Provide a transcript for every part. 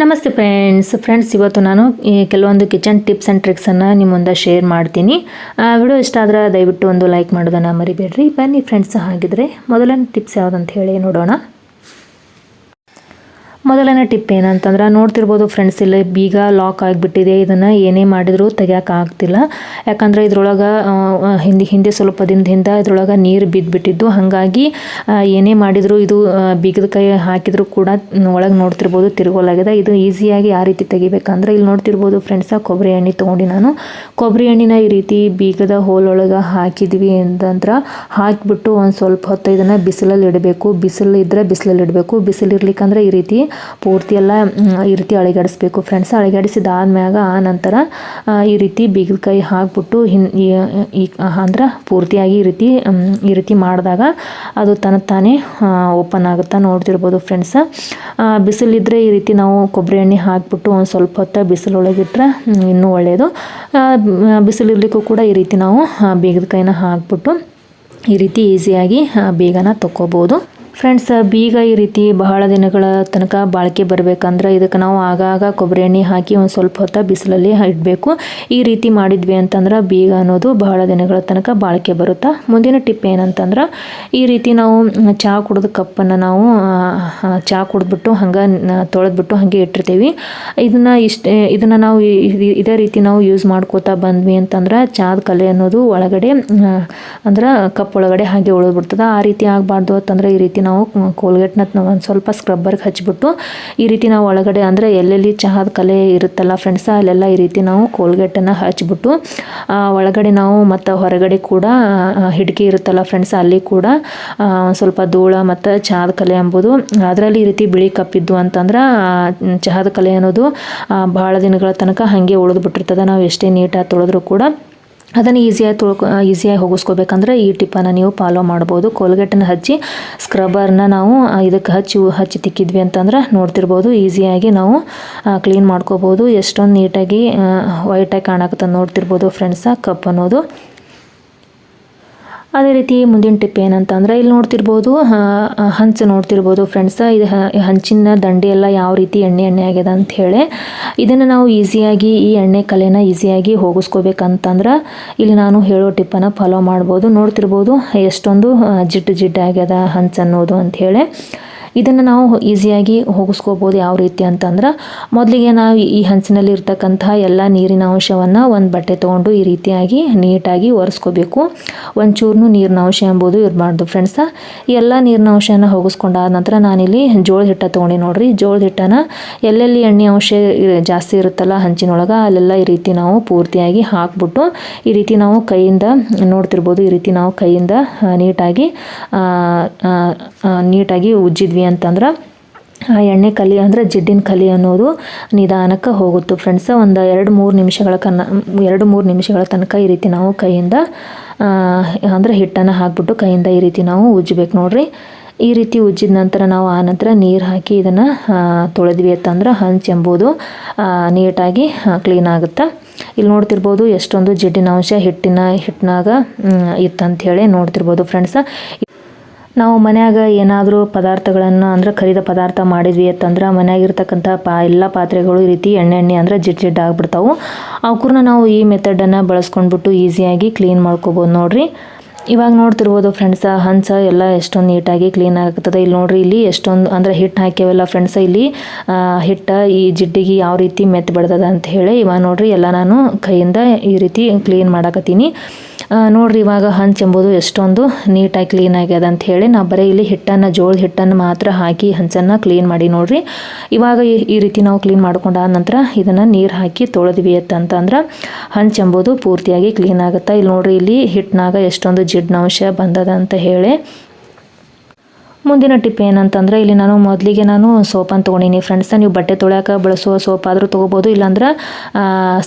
ನಮಸ್ತೆ friends friends ಇವತ್ತು ನಾನು ಕೆಲವೊಂದು ಕಿಚನ್ ಟಿಪ್ಸ್ ಆ್ಯಂಡ್ ಟ್ರಿಕ್ಸನ್ನು ನಿಮ್ಮ ಮುಂದೆ ಶೇರ್ ಮಾಡ್ತೀನಿ. ವಿಡಿಯೋ ಇಷ್ಟ ಆದ್ರೆ ದಯವಿಟ್ಟು ಒಂದು ಲೈಕ್ ಮಾಡೋದನ್ನು ಮರಿಬೇಡ್ರಿ. ಬನ್ನಿ ಫ್ರೆಂಡ್ಸ್ ಹಾಗಿದ್ರೆ ಮೊದಲನೇ ಟಿಪ್ಸ್ ಯಾವುದಂತ ಹೇಳಿ ನೋಡೋಣ. ಮೊದಲನೇ ಟಿಪ್ ಏನಂತಂದ್ರೆ, ನೋಡ್ತಿರ್ಬೋದು ಫ್ರೆಂಡ್ಸ್ ಇಲ್ಲಿ ಬೀಗ ಲಾಕ್ ಆಗಿಬಿಟ್ಟಿದೆ, ಇದನ್ನು ಏನೇ ಮಾಡಿದರೂ ಆಗ್ತಿಲ್ಲ. ಯಾಕಂದರೆ ಇದ್ರೊಳಗೆ ಹಿಂದೆ ಹಿಂದೆ ಸ್ವಲ್ಪ ದಿನದಿಂದ ಇದ್ರೊಳಗೆ ನೀರು ಬಿದ್ದುಬಿಟ್ಟಿದ್ದು ಹಾಗಾಗಿ ಏನೇ ಮಾಡಿದರೂ ಇದು ಬೀಗದ ಕೈ ಹಾಕಿದರೂ ಕೂಡ ಒಳಗೆ ನೋಡ್ತಿರ್ಬೋದು ತಿರುಗೋಲಾಗಿದೆ. ಇದು ಈಸಿಯಾಗಿ ಯಾವ ರೀತಿ ತೆಗಿಬೇಕಂದ್ರೆ, ಇಲ್ಲಿ ನೋಡ್ತಿರ್ಬೋದು ಫ್ರೆಂಡ್ಸ ಕೊಬ್ಬರಿ ಎಣ್ಣೆ ತೊಗೊಂಡು ನಾನು. ಕೊಬ್ಬರಿ ಎಣ್ಣೆನ ಈ ರೀತಿ ಬೀಗದ ಹೋಲೊಳಗೆ ಹಾಕಿದ್ವಿ ಅಂತಂದ್ರೆ, ಹಾಕಿಬಿಟ್ಟು ಒಂದು ಸ್ವಲ್ಪ ಹೊತ್ತು ಇದನ್ನು ಬಿಸಿಲಲ್ಲಿ ಇಡಬೇಕು. ಬಿಸಿಲು ಇದ್ದರೆ ಬಿಸಿಲಲ್ಲಿ ಇಡಬೇಕು. ಬಿಸಿಲು ಇರ್ಲಿಕ್ಕಂದ್ರೆ ಈ ರೀತಿ ಪೂರ್ತಿ ಎಲ್ಲ ಈ ರೀತಿ ಅಳಿಗಾಡಿಸ್ಬೇಕು. ಫ್ರೆಂಡ್ಸ್ ಅಳಿಗಾಡಿಸಿದಾದ್ಮ್ಯಾಗ ಆ ನಂತರ ಈ ರೀತಿ ಬೀಗದ ಕೈ ಹಾಕ್ಬಿಟ್ಟು ಹಿನ್ ಅಂದ್ರೆ ಪೂರ್ತಿಯಾಗಿ ಈ ರೀತಿ ಈ ರೀತಿ ಮಾಡಿದಾಗ ಅದು ತನ್ನ ತಾನೇ ಓಪನ್ ಆಗುತ್ತಾ ನೋಡ್ತಿರ್ಬೋದು ಫ್ರೆಂಡ್ಸ್ ಬಿಸಿಲಿದ್ರೆ ಈ ರೀತಿ ನಾವು ಕೊಬ್ಬರಿ ಎಣ್ಣೆ ಹಾಕ್ಬಿಟ್ಟು ಒಂದು ಸ್ವಲ್ಪ ಹೊತ್ತು ಬಿಸಿಲೊಳಗಿಟ್ರೆ ಇನ್ನೂ ಒಳ್ಳೆಯದು ಬಿಸಿಲಿರ್ಲಿಕ್ಕೂ ಕೂಡ ಈ ರೀತಿ ನಾವು ಬೇಗದ ಕೈನ ಹಾಕ್ಬಿಟ್ಟು ಈ ರೀತಿ ಈಸಿಯಾಗಿ ಬೇಗನ ತಕ್ಕೋಬೋದು. ಫ್ರೆಂಡ್ಸ್ ಬೀಗ ಈ ರೀತಿ ಬಹಳ ದಿನಗಳ ತನಕ ಬಾಳಿಕೆ ಬರಬೇಕಂದ್ರೆ ಇದಕ್ಕೆ ನಾವು ಆಗಾಗ ಕೊಬ್ಬರಿ ಎಣ್ಣೆ ಹಾಕಿ ಒಂದು ಸ್ವಲ್ಪ ಹೊತ್ತು ಬಿಸಿಲಲ್ಲಿ ಇಡಬೇಕು. ಈ ರೀತಿ ಮಾಡಿದ್ವಿ ಅಂತಂದ್ರೆ ಬೀಗ ಅನ್ನೋದು ಬಹಳ ದಿನಗಳ ತನಕ ಬಾಳಿಕೆ ಬರುತ್ತಾ? ಮುಂದಿನ ಟಿಪ್ ಏನಂತಂದ್ರೆ, ಈ ರೀತಿ ನಾವು ಚಹಾ ಕುಡಿದ ಕಪ್ಪನ್ನು ನಾವು ಚಹಾ ಕುಡಿದ್ಬಿಟ್ಟು ಹಂಗೆ ತೊಳೆದ್ಬಿಟ್ಟು ಹಾಗೆ ಇಟ್ಟಿರ್ತೀವಿ. ಇದನ್ನು ಇಷ್ಟ, ಇದನ್ನು ನಾವು ಇದೇ ರೀತಿ ನಾವು ಯೂಸ್ ಮಾಡ್ಕೋತಾ ಬಂದ್ವಿ ಅಂತಂದ್ರೆ ಚಹಾದ ಕಲೆ ಅನ್ನೋದು ಒಳಗಡೆ ಅಂದ್ರೆ ಕಪ್ ಒಳಗಡೆ ಹಾಗೆ ಉಳಿದ್ಬಿಡ್ತದೆ. ಆ ರೀತಿ ಆಗಬಾರ್ದು ಅಂತಂದ್ರೆ ಈ ರೀತಿ ನಾವು ಕೋಲ್ಗೇಟ್ನ ಒಂದು ಸ್ವಲ್ಪ ಸ್ಕ್ರಬ್ಬರ್ಗೆ ಹಚ್ಚಿಬಿಟ್ಟು ಈ ರೀತಿ ನಾವು ಒಳಗಡೆ ಅಂದರೆ ಎಲ್ಲೆಲ್ಲಿ ಚಹಾದ ಕಲೆ ಇರುತ್ತಲ್ಲ ಫ್ರೆಂಡ್ಸ್ ಅಲ್ಲೆಲ್ಲ ಈ ರೀತಿ ನಾವು ಕೋಲ್ಗೇಟನ್ನು ಹಚ್ಚಿಬಿಟ್ಟು ಒಳಗಡೆ ನಾವು ಮತ್ತು ಹೊರಗಡೆ ಕೂಡ ಹಿಡಿಕೆ ಇರುತ್ತಲ್ಲ ಫ್ರೆಂಡ್ಸ್ ಅಲ್ಲಿ ಕೂಡ ಸ್ವಲ್ಪ ಧೂಳ ಮತ್ತು ಚಹಾದ ಕಲೆ ಎಂಬುದು ಅದರಲ್ಲಿ ಈ ರೀತಿ ಬಿಳಿ ಕಪ್ಪಿದ್ದು ಅಂತಂದ್ರೆ ಚಹಾದ ಕಲೆ ಅನ್ನೋದು ಭಾಳ ದಿನಗಳ ತನಕ ಹಾಗೆ ಉಳಿದು ಬಿಟ್ಟಿರ್ತದೆ. ನಾವು ಎಷ್ಟೇ ನೀಟಾಗಿ ತೊಳೆದ್ರೂ ಕೂಡ ಅದನ್ನು ಈಸಿಯಾಗಿ ತೊಳ್ಕೊ ಈಸಿಯಾಗಿ ಹೋಗಿಸ್ಕೋಬೇಕಂದ್ರೆ ಈ ಟಿಪ್ಪನ್ನು ನೀವು ಫಾಲೋ ಮಾಡ್ಬೋದು. ಕೋಲ್ಗೇಟನ್ನು ಹಚ್ಚಿ ಸ್ಕ್ರಬ್ಬರ್ನ ನಾವು ಇದಕ್ಕೆ ಹಚ್ಚಿ ಹಚ್ಚಿ ತಿಕ್ಕಿದ್ವಿ ಅಂತಂದ್ರೆ ನೋಡ್ತಿರ್ಬೋದು ಈಸಿಯಾಗಿ ನಾವು ಕ್ಲೀನ್ ಮಾಡ್ಕೋಬೋದು. ಎಷ್ಟೊಂದು ನೀಟಾಗಿ ವೈಟಾಗಿ ಕಾಣಕತ್ತ ನೋಡ್ತಿರ್ಬೋದು ಫ್ರೆಂಡ್ಸ ಕಪ್ ಅನ್ನೋದು. ಅದೇ ರೀತಿ ಮುಂದಿನ ಟಿಪ್ ಏನಂತಂದ್ರೆ ಇಲ್ಲಿ ನೋಡ್ತಿರ್ಬೋದು ಹಂಚ ನೋಡ್ತಿರ್ಬೋದು ಫ್ರೆಂಡ್ಸ್ ಇದು ಹಂಚಿನ ದಂಡೆ ಎಲ್ಲ ಯಾವ ರೀತಿ ಎಣ್ಣೆ ಎಣ್ಣೆ ಆಗ್ಯದ ಅಂತ ಹೇಳಿ. ಇದನ್ನು ನಾವು ಈಸಿಯಾಗಿ ಈ ಎಣ್ಣೆ ಕಲೆನ ಈಸಿಯಾಗಿ ಹೋಗಿಸ್ಕೋಬೇಕಂತಂದ್ರೆ ಇಲ್ಲಿ ನಾನು ಹೇಳೋ ಟಿಪ್ಪನ್ನು ಫಾಲೋ ಮಾಡ್ಬೋದು. ನೋಡ್ತಿರ್ಬೋದು ಎಷ್ಟೊಂದು ಜಿಡ್ಡು ಜಿಡ್ಡು ಆಗ್ಯದ ಹಂಚು ಅನ್ನೋದು ಅಂತ ಹೇಳಿ. ಇದನ್ನು ನಾವು ಈಸಿಯಾಗಿ ಹೋಗಿಸ್ಕೋಬೋದು ಯಾವ ರೀತಿ ಅಂತಂದ್ರೆ ಮೊದಲಿಗೆ ನಾವು ಈ ಹಂಚಿನಲ್ಲಿ ಇರ್ತಕ್ಕಂತಹ ಎಲ್ಲ ನೀರಿನ ಅಂಶವನ್ನು ಒಂದು ಬಟ್ಟೆ ತೊಗೊಂಡು ಈ ರೀತಿಯಾಗಿ ನೀಟಾಗಿ ಒರೆಸ್ಕೋಬೇಕು. ಒಂಚೂರು ನೀರಿನ ಅಂಶ ಎಂಬುದು ಇರಬಾರ್ದು ಫ್ರೆಂಡ್ಸ ಎಲ್ಲ ನೀರಿನ ಅಂಶನ ಹೋಗಿಸ್ಕೊಂಡಾದ ನಂತರ ನಾನಿಲ್ಲಿ ಜೋಳದ ಹಿಟ್ಟ ತೊಗೊಂಡು ನೋಡ್ರಿ. ಜೋಳದ ಹಿಟ್ಟನ ಎಲ್ಲೆಲ್ಲಿ ಎಣ್ಣೆ ಅಂಶ ಜಾಸ್ತಿ ಇರುತ್ತಲ್ಲ ಹಂಚಿನೊಳಗೆ ಅಲ್ಲೆಲ್ಲ ಈ ರೀತಿ ನಾವು ಪೂರ್ತಿಯಾಗಿ ಹಾಕ್ಬಿಟ್ಟು ಈ ರೀತಿ ನಾವು ಕೈಯಿಂದ ನೋಡ್ತಿರ್ಬೋದು. ಈ ರೀತಿ ನಾವು ಕೈಯಿಂದ ನೀಟಾಗಿ ನೀಟಾಗಿ ಉಜ್ಜಿದ್ವಿ ಅಂತಂದ್ರೆ, ಆ ಎಣ್ಣೆ ಕಲಿ ಅಂದರೆ ಜಿಡ್ಡಿನ ಕಲಿ ಅನ್ನೋದು ನಿಧಾನಕ್ಕೆ ಹೋಗುತ್ತೆ ಫ್ರೆಂಡ್ಸ್ ಒಂದು ಎರಡು ಮೂರು ನಿಮಿಷಗಳ ಕನ್ನ, ಎರಡು ಮೂರು ನಿಮಿಷಗಳ ತನಕ ಈ ರೀತಿ ನಾವು ಕೈಯಿಂದ ಅಂದರೆ ಹಿಟ್ಟನ್ನು ಹಾಕ್ಬಿಟ್ಟು ಕೈಯಿಂದ ಈ ರೀತಿ ನಾವು ಉಜ್ಜಬೇಕು ನೋಡ್ರಿ. ಈ ರೀತಿ ಉಜ್ಜಿದ ನಂತರ ನಾವು ಆ ನಂತರ ನೀರು ಹಾಕಿ ಇದನ್ನು ತೊಳೆದ್ವಿ ಅಂತಂದ್ರೆ ಹಂಚು ಎಂಬುದು ನೀಟಾಗಿ ಕ್ಲೀನ್ ಆಗುತ್ತೆ. ಇಲ್ಲಿ ನೋಡ್ತಿರ್ಬೋದು ಎಷ್ಟೊಂದು ಜಿಡ್ಡಿನ ಅಂಶ ಹಿಟ್ಟಿನ ಹಿಟ್ಟಿನಾಗ ಇತ್ತಂಥೇಳಿ ನೋಡ್ತಿರ್ಬೋದು ಫ್ರೆಂಡ್ಸ ನಾವು ಮನ್ಯಾಗ ಏನಾದರೂ ಪದಾರ್ಥಗಳನ್ನು ಅಂದ್ರೆ ಖರೀದ ಪದಾರ್ಥ ಮಾಡಿದ್ವಿ ಅಂತಂದ್ರೆ ಮನ್ಯಾಗಿರ್ತಕ್ಕಂಥ ಪಾ, ಎಲ್ಲ ಪಾತ್ರೆಗಳು ಈ ರೀತಿ ಎಣ್ಣೆ ಎಣ್ಣೆ ಅಂದ್ರೆ ಜಿಡ್ ಜಿಡ್ ಆಗಿಬಿಡ್ತಾವೆ. ಅವಕ್ಕೂರ್ನ ನಾವು ಈ ಮೆಥಡನ್ನು ಬಳಸ್ಕೊಂಡ್ಬಿಟ್ಟು ಈಸಿಯಾಗಿ ಕ್ಲೀನ್ ಮಾಡ್ಕೋಬೋದು ನೋಡಿರಿ. ಇವಾಗ ನೋಡ್ತಿರ್ಬೋದು ಫ್ರೆಂಡ್ಸ ಹಂಸ ಎಲ್ಲ ಎಷ್ಟೊಂದು ನೀಟಾಗಿ ಕ್ಲೀನ್ ಆಗ್ತದೆ. ಇಲ್ಲಿ ನೋಡ್ರಿ, ಇಲ್ಲಿ ಎಷ್ಟೊಂದು ಅಂದ್ರೆ ಹಿಟ್ಟು ಹಾಕ್ಯಾವೆಲ್ಲ ಫ್ರೆಂಡ್ಸ ಇಲ್ಲಿ ಹಿಟ್ಟು ಈ ಜಿಡ್ಡಿಗೆ ಯಾವ ರೀತಿ ಮೆತ್ತ ಬಿಡ್ತದೆ ಅಂತ ಹೇಳಿ ಇವಾಗ ನೋಡ್ರಿ ಎಲ್ಲ ನಾನು ಕೈಯಿಂದ ಈ ರೀತಿ ಕ್ಲೀನ್ ಮಾಡಾಕತ್ತೀನಿ. ನೋಡ್ರಿ ಇವಾಗ ಹಂಚ್ ಎಂಬುದು ಎಷ್ಟೊಂದು ನೀಟಾಗಿ ಕ್ಲೀನ್ ಆಗ್ಯದ ಅಂತ ಹೇಳಿ ನಾ ಬರೀ ಇಲ್ಲಿ ಹಿಟ್ಟನ್ನು, ಜೋಳದ ಹಿಟ್ಟನ್ನು ಮಾತ್ರ ಹಾಕಿ ಹಂಚನ್ನು ಕ್ಲೀನ್ ಮಾಡಿ ನೋಡ್ರಿ. ಇವಾಗ ಈ- ರೀತಿ ನಾವು ಕ್ಲೀನ್ ಮಾಡ್ಕೊಂಡಾದ ನಂತರ ಇದನ್ನು ನೀರು ಹಾಕಿ ತೊಳೆದ್ವಿ ಅಂತಂದ್ರೆ ಹಂಚ್ ಎಂಬುದು ಪೂರ್ತಿಯಾಗಿ ಕ್ಲೀನ್ ಆಗುತ್ತೆ. ಇಲ್ಲಿ ನೋಡ್ರಿ ಇಲ್ಲಿ ಹಿಟ್ಟಿನಾಗ ಎಷ್ಟೊಂದು ಜಿಡ್ಡಿನ ಅಂಶ ಬಂದದ ಅಂತ ಹೇಳಿ ಮುಂದಿನ ಟಿಪ್ ಏನಂತಂದ್ರೆ ಇಲ್ಲಿ ನಾನು ಮೊದಲಿಗೆ ನಾನು ಸೋಪನ್ನು ತೊಗೊಂಡಿನಿ. ಫ್ರೆಂಡ್ಸ್ ನೀವು ಬಟ್ಟೆ ತೊಳ್ಯಾಕ ಬಳಸುವ ಸೋಪ್ ಆದರೂ ತೊಗೋಬೋದು, ಇಲ್ಲಾಂದ್ರೆ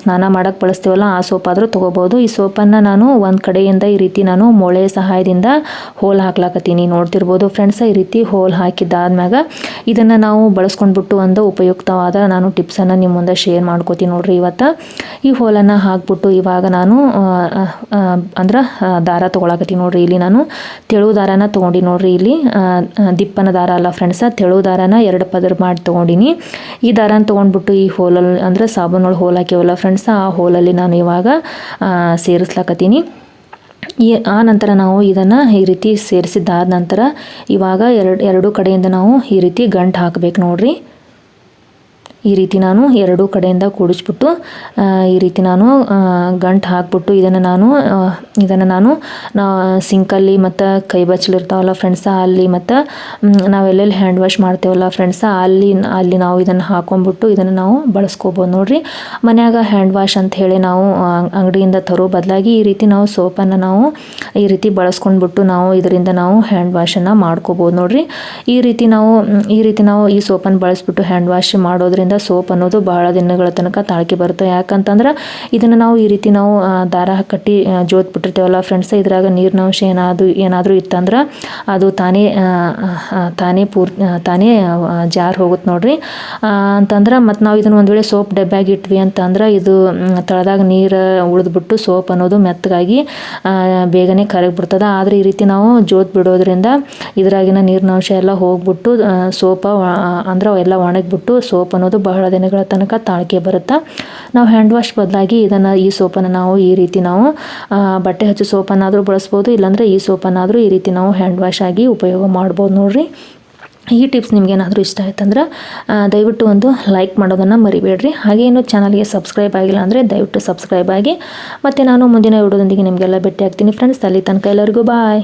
ಸ್ನಾನ ಮಾಡಕ್ಕೆ ಬಳಸ್ತೀವಲ್ಲ, ಆ ಸೋಪ್ ಆದರೂ ತೊಗೋಬೋದು. ಈ ಸೋಪನ್ನು ನಾನು ಒಂದು ಕಡೆಯಿಂದ ಈ ರೀತಿ ನಾನು ಮೊಳೆ ಸಹಾಯದಿಂದ ಹೋಲ್ ಹಾಕ್ಲಾಕತ್ತೀನಿ. ನೋಡ್ತಿರ್ಬೋದು ಫ್ರೆಂಡ್ಸ್ ಈ ರೀತಿ ಹೋಲ್ ಹಾಕಿದ್ದಾದ್ಮ್ಯಾಗ ಇದನ್ನು ನಾವು ಬಳಸ್ಕೊಂಡ್ಬಿಟ್ಟು ಒಂದು ಉಪಯುಕ್ತವಾದ ನಾನು ಟಿಪ್ಸನ್ನು ನಿಮ್ಮ ಮುಂದೆ ಶೇರ್ ಮಾಡ್ಕೋತೀನಿ ನೋಡ್ರಿ. ಇವತ್ತು ಈ ಹೋಲನ್ನು ಹಾಕ್ಬಿಟ್ಟು ಇವಾಗ ನಾನು ಅಂದ್ರೆ ದಾರ ತೊಗೊಳಕತ್ತೀನಿ ನೋಡ್ರಿ. ಇಲ್ಲಿ ನಾನು ತೆಳು ದಾರನ ತೊಗೊಂಡು ನೋಡ್ರಿ. ಇಲ್ಲಿ ದಿಪ್ಪನ ದಾರ ಅಲ್ಲ ಫ್ರೆಂಡ್ಸ ತೆಳು ದಾರನ ಎರಡು ಪದರ ಮಾಡಿ ತೊಗೊಂಡಿನಿ. ಈ ದಾರನ ತೊಗೊಂಡ್ಬಿಟ್ಟು ಈ ಹೋಲಲ್ಲಿ ಅಂದರೆ ಸಾಬೂನೊಳಗೆ ಹೋಲ್ ಹಾಕಿವಲ್ಲ ಫ್ರೆಂಡ್ಸ ಆ ಹೋಲಲ್ಲಿ ನಾನು ಇವಾಗ ಸೇರಿಸ್ಲಾಕತ್ತೀನಿ. ಈ, ಆ ನಂತರ ನಾವು ಇದನ್ನು ಈ ರೀತಿ ಸೇರಿಸಿದ್ದಾದ ನಂತರ ಇವಾಗ ಎರಡು, ಎರಡೂ ಕಡೆಯಿಂದ ನಾವು ಈ ರೀತಿ ಗಂಟು ಹಾಕಬೇಕು ನೋಡ್ರಿ. ಈ ರೀತಿ ನಾನು ಎರಡೂ ಕಡೆಯಿಂದ ಕೂಡಿಸ್ಬಿಟ್ಟು ಈ ರೀತಿ ನಾನು ಗಂಟು ಹಾಕ್ಬಿಟ್ಟು ಇದನ್ನು ನಾನು ಇದನ್ನು ನಾನು ಸಿಂಕಲ್ಲಿ ಮತ್ತು ಕೈ ಬಚ್ಚಲಿರ್ತಾವಲ್ಲ ಫ್ರೆಂಡ್ಸ ಅಲ್ಲಿ ಮತ್ತು ನಾವೆಲ್ಲೆಲ್ಲಿ ಹ್ಯಾಂಡ್ ವಾಶ್ ಮಾಡ್ತೇವಲ್ಲ ಫ್ರೆಂಡ್ಸ ಅಲ್ಲಿ ಅಲ್ಲಿ ನಾವು ಇದನ್ನು ಹಾಕೊಂಡ್ಬಿಟ್ಟು ಇದನ್ನು ನಾವು ಬಳಸ್ಕೋಬೋದು ನೋಡಿರಿ. ಮನ್ಯಾಗ ಹ್ಯಾಂಡ್ ವಾಶ್ ಅಂತ ಹೇಳಿ ನಾವು ಅಂಗಡಿಯಿಂದ ತರೋ ಬದಲಾಗಿ ಈ ರೀತಿ ನಾವು ಸೋಪನ್ನು ನಾವು ಈ ರೀತಿ ಬಳಸ್ಕೊಂಡ್ಬಿಟ್ಟು ನಾವು ಇದರಿಂದ ನಾವು ಹ್ಯಾಂಡ್ ವಾಶನ್ನು ಮಾಡ್ಕೋಬೋದು ನೋಡಿರಿ. ಈ ರೀತಿ ನಾವು ಈ ರೀತಿ ನಾವು ಈ ಸೋಪನ್ನು ಬಳಸ್ಬಿಟ್ಟು ಹ್ಯಾಂಡ್ ವಾಶ್ ಮಾಡೋದ್ರಿಂದ ಸೋಪ್ ಅನ್ನೋದು ಬಹಳ ದಿನಗಳ ತನಕ ತಾಳ್ಕೆ ಬರುತ್ತೆ. ಯಾಕಂತಂದ್ರೆ ಇದನ್ನು ನಾವು ಈ ರೀತಿ ನಾವು ದಾರ ಕಟ್ಟಿ ಜೋತ್ ಬಿಟ್ಟಿರ್ತೇವಲ್ಲ ಫ್ರೆಂಡ್ಸ್ ಇದ್ರಾಗ ನೀರಿನ ಅಂಶ ಏನಾದರೂ ಏನಾದರೂ ಇತ್ತಂದ್ರೆ ಅದು ತಾನೇ ತಾನೇ ಪೂರ್ ತಾನೇ ಜಾರ್ ಹೋಗುತ್ತೆ ನೋಡ್ರಿ. ಅಂತಂದ್ರೆ ಮತ್ತು ನಾವು ಇದನ್ನು ಒಂದು ವೇಳೆ ಸೋಪ್ ಡಬ್ಬ್ಯಾಗ ಇಟ್ವಿ ಅಂತಂದ್ರೆ ಇದು ತಳದಾಗ ನೀರು ಉಳಿದ್ಬಿಟ್ಟು ಸೋಪ್ ಅನ್ನೋದು ಮೆತ್ತಗಾಗಿ ಬೇಗನೆ ಕರಗಿಬಿಡ್ತದೆ. ಆದರೆ ಈ ರೀತಿ ನಾವು ಜೋತ್ ಬಿಡೋದ್ರಿಂದ ಇದ್ರಾಗಿನ ನೀರಿನ ಅಂಶ ಎಲ್ಲ ಹೋಗ್ಬಿಟ್ಟು ಸೋಪ ಅಂದ್ರೆ ಎಲ್ಲ ಒಣಗಿಬಿಟ್ಟು ಸೋಪ್ ಅನ್ನೋದು ಬಹಳ ದಿನಗಳ ತನಕ ತಾಳ್ಕೆ ಬರುತ್ತೆ? ನಾವು ಹ್ಯಾಂಡ್ ವಾಶ್ ಬದಲಾಗಿ ಇದನ್ನು ಈ ಸೋಪನ್ನು ನಾವು ಈ ರೀತಿ ನಾವು ಬಟ್ಟೆ ಹಚ್ಚು ಸೋಪನ್ನಾದರೂ ಬಳಸ್ಬೋದು, ಇಲ್ಲಾಂದರೆ ಈ ಸೋಪನ್ನಾದರೂ ಈ ರೀತಿ ನಾವು ಹ್ಯಾಂಡ್ ವಾಶ್ ಆಗಿ ಉಪಯೋಗ ಮಾಡ್ಬೋದು ನೋಡಿರಿ. ಈ ಟಿಪ್ಸ್ ನಿಮಗೇನಾದರೂ ಇಷ್ಟ ಆಯ್ತಂದ್ರೆ ದಯವಿಟ್ಟು ಒಂದು ಲೈಕ್ ಮಾಡೋದನ್ನು ಮರಿಬೇಡ್ರಿ. ಹಾಗೇನು ಚಾನಲ್ಗೆ ಸಬ್ಸ್ಕ್ರೈಬ್ ಆಗಿಲ್ಲ ಅಂದರೆ ದಯವಿಟ್ಟು ಸಬ್ಸ್ಕ್ರೈಬ್ ಆಗಿ. ಮತ್ತು ನಾನು ಮುಂದಿನ ವಿಡಿಯೋದೊಂದಿಗೆ ನಿಮಗೆಲ್ಲ ಭೇಟಿ ಆಗ್ತೀನಿ ಫ್ರೆಂಡ್ಸ್ ಅಲ್ಲಿ ತನಕ ಎಲ್ಲರಿಗೂ ಬಾಯ್